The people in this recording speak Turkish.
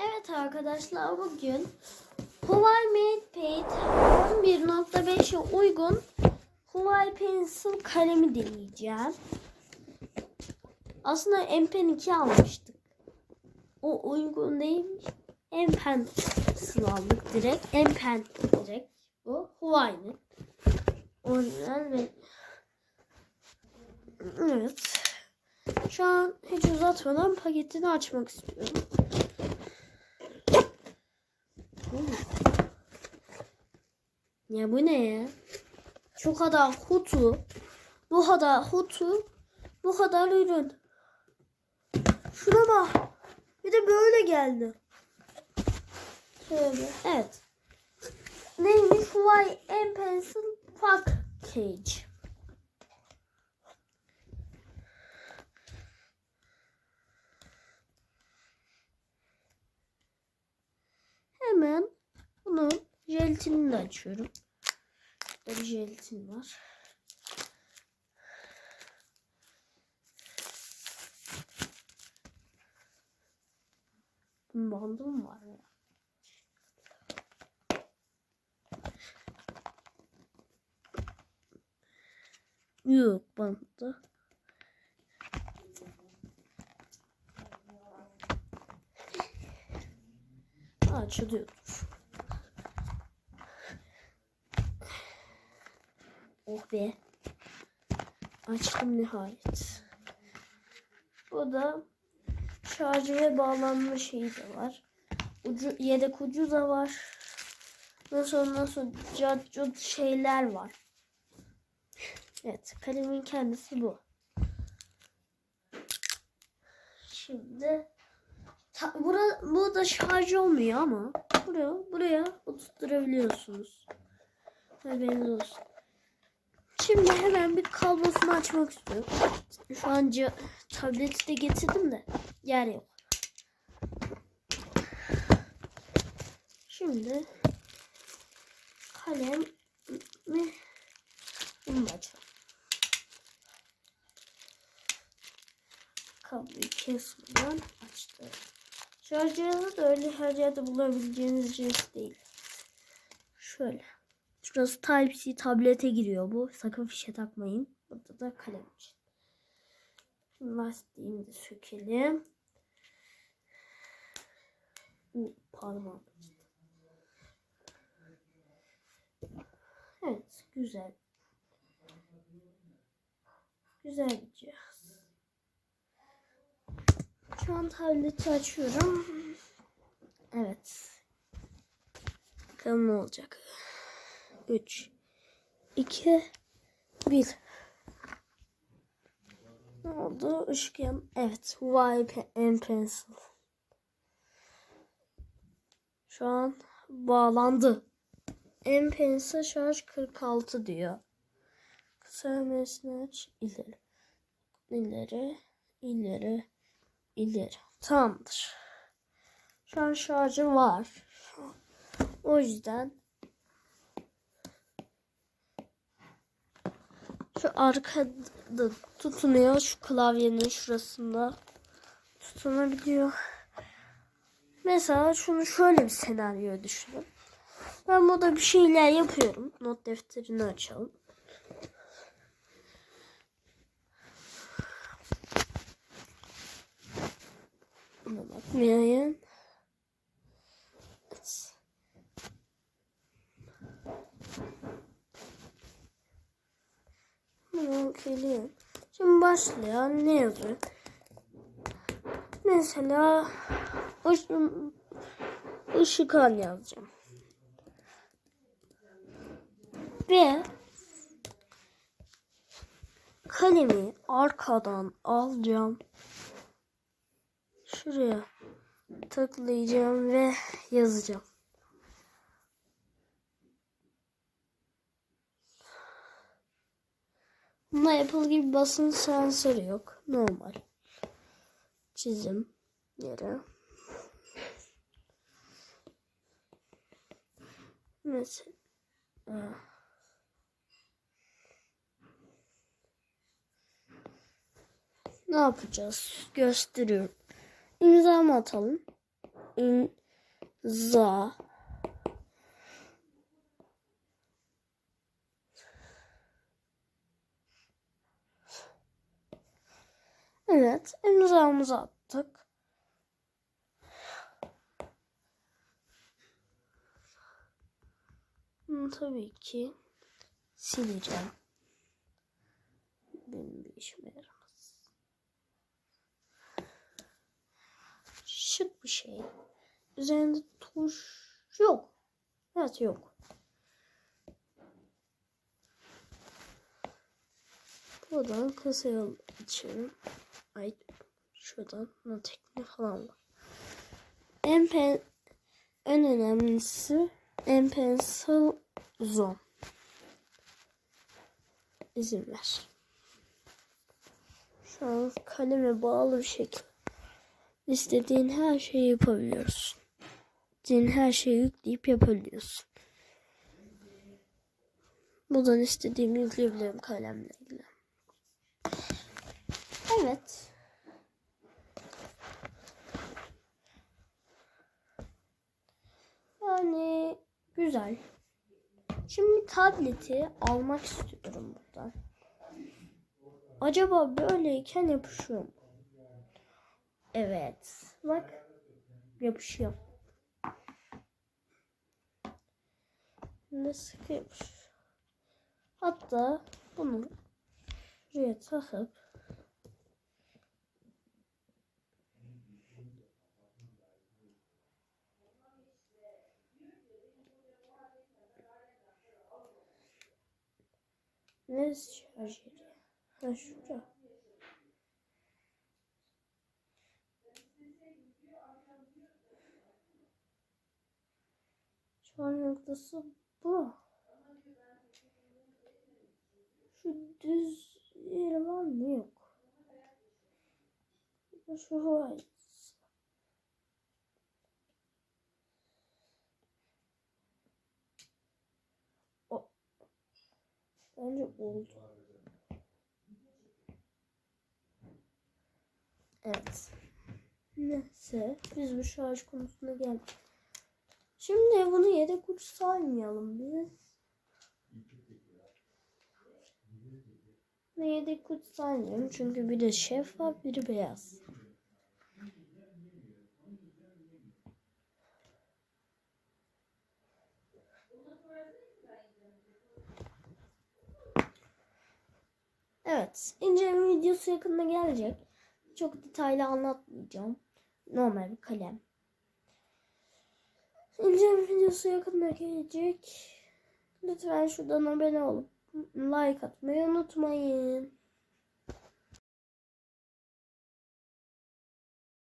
Evet arkadaşlar bugün Huawei MatePad 11.5'e uygun Huawei Pencil kalemi deneyeceğim. Aslında M Pen 2 almıştık. O uygun değilmiş. M Pencil aldık direkt. M Pen direkt. Bu Huawei'nin. Orijinal ve Evet. Şu an hiç uzatmadan paketini açmak istiyorum. Ya bu ne ya? Şu kadar kutu, bu kadar kutu, bu kadar ürün. Şuna bak. Bir de böyle geldi. Şöyle. Evet. Neymiş? Huawei M Pencil Package. Hemen bunun jelatinini açıyorum. Burada bir jelatin var. Bunun bandı mı var ya? Yok bandı. Açılıyordur. Oh be. Açtım nihayet. Bu da şarjıya bağlanma şeyi de var. Ucu, yedek ucu da var. Nasıl nasıl caccut şeyler var. Evet kalemin kendisi bu. Şimdi ta, bura, bu da şarj olmuyor ama buraya buraya oturtturabiliyorsunuz. Haberiniz olsun. Şimdi hemen bir kablosunu açmak istiyorum. Şu an tableti de getirdim de yer yok. Şimdi kalem mi bunu da açalım. Kabloyu kesmeden açtım. Şarj cihazı da öyle her yerde bulabileceğiniz cihaz değil. Şöyle. Şurası Type-C tablete giriyor bu. Sakın fişe takmayın. Burada da kalem için. Lastiğini de sökelim. Uh, parmağım. Evet, güzel. Güzel bir. Şu an tableti açıyorum. Evet. Bakalım ne olacak. 3 2 1 Ne oldu? Işık yan. Evet. Huawei M Pencil. Şu an bağlandı. M Pencil şarj 46 diyor. Kısa mesaj ileri. İleri. ileri. İleri. Tamamdır. Şu an şarjı var. O yüzden Şu arkada tutunuyor. Şu klavyenin şurasında tutunabiliyor. Mesela şunu şöyle bir senaryo düşünün. Ben burada bir şeyler yapıyorum. Not defterini açalım. Buna bakmayın. Bunu okuyayım. Şimdi başlayan ne yazıyor? Mesela ışın, ışıkan yazacağım. Ve kalemi arkadan alacağım. Şuraya tıklayacağım ve yazacağım. Bunda Apple gibi basınç sensörü yok. Normal. Çizim yere. Mesela ne yapacağız? Gösteriyorum. İmzamı atalım. imza Evet, imzamızı attık. Bunu tabii ki sileceğim. Benim bir işime yaramaz. Şık bir şey. Üzerinde tuş yok. Evet yok. Buradan kasaya açıyorum. Ay şuradan ne tekne falan var. En, pen, en önemlisi en pencil zone. İzin ver. Şu an kaleme bağlı bir şekilde istediğin her şeyi yapabiliyorsun. İstediğin her şeyi yükleyip yapabiliyorsun. Buradan istediğimi yükleyebilirim kalemle ilgili. Evet. Yani güzel. Şimdi tableti almak istiyorum buradan. Acaba böyleyken yapışıyor mu? Evet. Bak. Yapışıyor. Ne sıkı yapışıyor. Hatta bunu buraya takıp Ne şarj ediyor? Ha şurada. Noktası bu. Şu düz yeri var mı? Yok. Şu var. O. Bence oldu. Evet. Neyse biz bu şarj konusuna geldik. Şimdi bunu yedek uç saymayalım biz. Bunu yedek uç saymıyorum çünkü biri şeffaf biri beyaz. Evet, inceleme videosu yakında gelecek. Çok detaylı anlatmayacağım. Normal bir kalem. İnceleme videosu yakında gelecek. Lütfen şuradan abone olup like atmayı unutmayın.